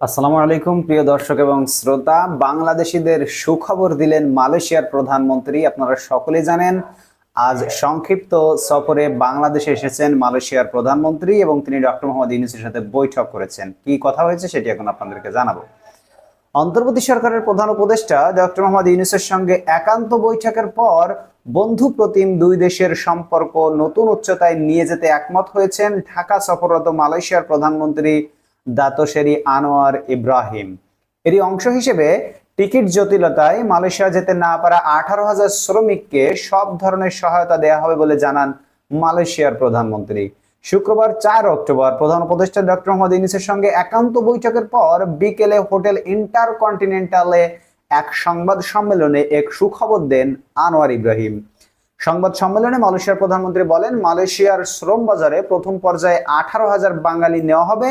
আসসালামু আলাইকুম, প্রিয় দর্শক এবং শ্রোতা। বাংলাদেশিদের সুখবর দিলেন মালয়েশিয়ার প্রধানমন্ত্রী, আপনারা সকলেই জানেন। আজ সংক্ষিপ্ত সফরে বাংলাদেশে এসেছেন মালয়েশিয়ার প্রধানমন্ত্রী এবং তিনি ডক্টর মোহাম্মদ ইউনুসের সাথে বৈঠক করেছেন। কি কথা হয়েছে সেটি এখন আপনাদেরকে জানাব। অন্তর্বর্তী সরকারের প্রধান উপদেষ্টা ডক্টর মোহাম্মদ ইউনুসের সঙ্গে একান্ত বৈঠকের পর বন্ধু প্রতিম দুই দেশের সম্পর্ক নতুন উচ্চতায় নিয়ে যেতে একমত হয়েছেন ঢাকা সফররত মালয়েশিয়ার প্রধানমন্ত্রী দাতশেরি আনোয়ার ইব্রাহিম। এরই অংশ হিসেবে টিকিট জটিলতায় মালয়েশিয়া যেতে না পারা আঠারো হাজার শ্রমিককে সব ধরনের সহায়তা দেওয়া হবে বলে জানান মালয়েশিয়ার প্রধানমন্ত্রী। শুক্রবার চার অক্টোবর প্রধান উপদেষ্টা ডক্টর মোহাম্মদ ইউনুসের সঙ্গে একান্ত বৈঠকের পর বিকেলে হোটেল ইন্টারকন্টিনেন্টালে এক সংবাদ সম্মেলনে এক সুখবর দেন আনোয়ার ইব্রাহিম। সংবাদ সম্মেলনে মালয়েশিয়ার প্রধানমন্ত্রী বলেন, মালয়েশিয়ার শ্রম বাজারে প্রথম পর্যায়ে আঠারো হাজার বাঙালি নেওয়া হবে।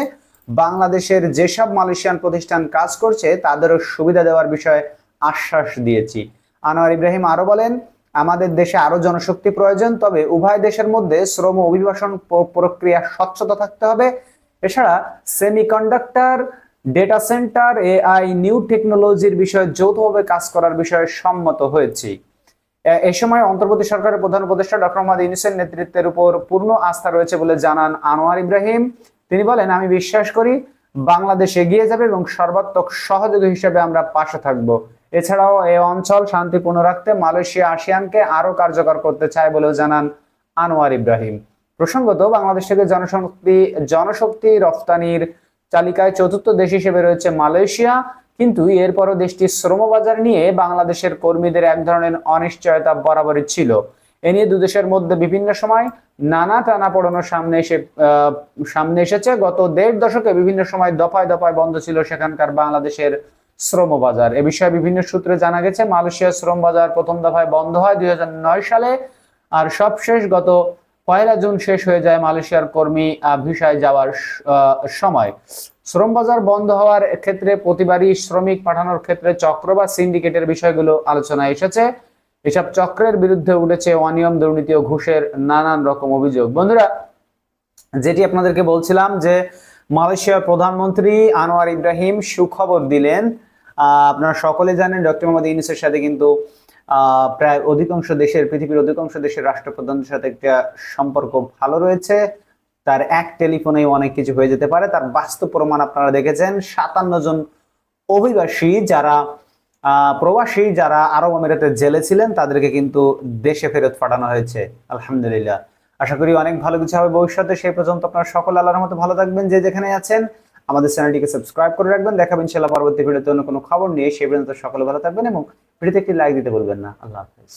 বাংলাদেশের যেসব মালয়েশিয়ান প্রতিষ্ঠান কাজ করছে, তাদেরও সুবিধা দেওয়ার বিষয়ে আশ্বাস দিয়েছি। আনোয়ার ইব্রাহিম আরও বলেন, আমাদের দেশে আরও জনশক্তি প্রয়োজন, তবে উভয় দেশের মধ্যে শ্রম অভিবাসন প্রক্রিয়া স্বচ্ছতা থাকতে হবে। এছাড়া semiconductor, data centre, AI, new টেকনোলজির বিষয়ে যৌথভাবে কাজ করার বিষয়ে সম্মত হয়েছি। এ- সময় অন্তর্বর্তী সরকারের প্রধান উপদেষ্টা ডক্টর মোহাম্মদ ইউনুসের নেতৃত্বের উপর পূর্ণ আস্থা রয়েছে বলে জানান আনোয়ার ইব্রাহিম। তিনি বলেন, আমি বিশ্বাস করি বাংলাদেশ এগিয়ে যাবে এবং সর্বাত্মক সহযোগী হিসেবে আমরা পাশে থাকব। এছাড়াও এই অঞ্চল শান্তিপূর্ণ রাখতে মালয়েশিয়া, আসিয়ানকে আরও কার্যকর করতে চায় বলেও জানান আনোয়ার ইব্রাহিম। প্রসঙ্গত, বাংলাদেশ থেকে জনশক্তি জনশক্তি রফতানির তালিকায় চতুর্থ দেশ হিসেবে রয়েছে মালয়েশিয়া। কিন্তু এরপরও দেশটির শ্রমবাজার নিয়ে বাংলাদেশের কর্মীদের এক ধরনের অনিশ্চয়তা বরাবরই ছিল। এ নিয়ে দুদেশের মধ্যে বিভিন্ন সময় নানা টানা পড়ানোর সামনে এসে সামনে এসেছে। গত দেড় দশকে বিভিন্ন সময় দফায় দফায় বন্ধ ছিল সেখানকার বাংলাদেশের শ্রম বাজার এ বিষয়ে বিভিন্ন সূত্রে জানা গেছে, মালয়েশিয়ার শ্রম বাজার প্রথম দফায় বন্ধ হয় দুই হাজার নয় সালে আর সবশেষ গত পয়লা জুন শেষ হয়ে যায় মালয়েশিয়ার কর্মী ভিসায় যাওয়ার সময়। শ্রম বাজার বন্ধ হওয়ার ক্ষেত্রে প্রতিবারই শ্রমিক পাঠানোর ক্ষেত্রে চক্র বা সিন্ডিকেটের বিষয়গুলো আলোচনায় এসেছে। এসব চক্রের বিরুদ্ধে উঠেছে অনিয়ম, দুর্নীতি ও ঘুষের নানান রকম অভিযোগ। বন্ধুরা, যেটি আপনাদেরকে বলছিলাম যে মালয়েশিয়ার প্রধানমন্ত্রী আনোয়ার ইব্রাহিম সুখবর দিলেন। আপনারা সকলে জানেন, ডক্টর মোহাম্মদ ইউনুসের সাথে কিন্তু প্রায় অধিকাংশ দেশের, পৃথিবীর অধিকাংশ দেশের রাষ্ট্রপ্রধানের সাথে একটা সম্পর্ক ভালো রয়েছে। তার এক টেলিফোনেই অনেক কিছু হয়ে যেতে পারে। তার বাস্তব প্রমাণ আপনারা দেখেছেন। সাতান্ন জন অভিবাসী যারা প্রবাসী যারা আরব আমিরাতে জেলে ছিলেন, তাদেরকে কিন্তু দেশে ফেরত পাঠানো হয়েছে। আলহামদুলিল্লাহ। আশা করি অনেক ভালো কিছু হবে ভবিষ্যতে। সেই পর্যন্ত আপনারা সকল আল্লাহর মতো ভালো থাকবেন। যে যেখানে আছেন, আমাদের চ্যানেলটিকে সাবস্ক্রাইব করে রাখবেন। দেখাবেন ইনশাআল্লাহ পরবর্তী ভিডিওতে অন্য কোনো খবর নিয়ে। সেই পর্যন্ত সকলে ভালো থাকবেন এবং ভিডিওতে একটি লাইক দিতে বলবেন না। আল্লাহ হাফেজ।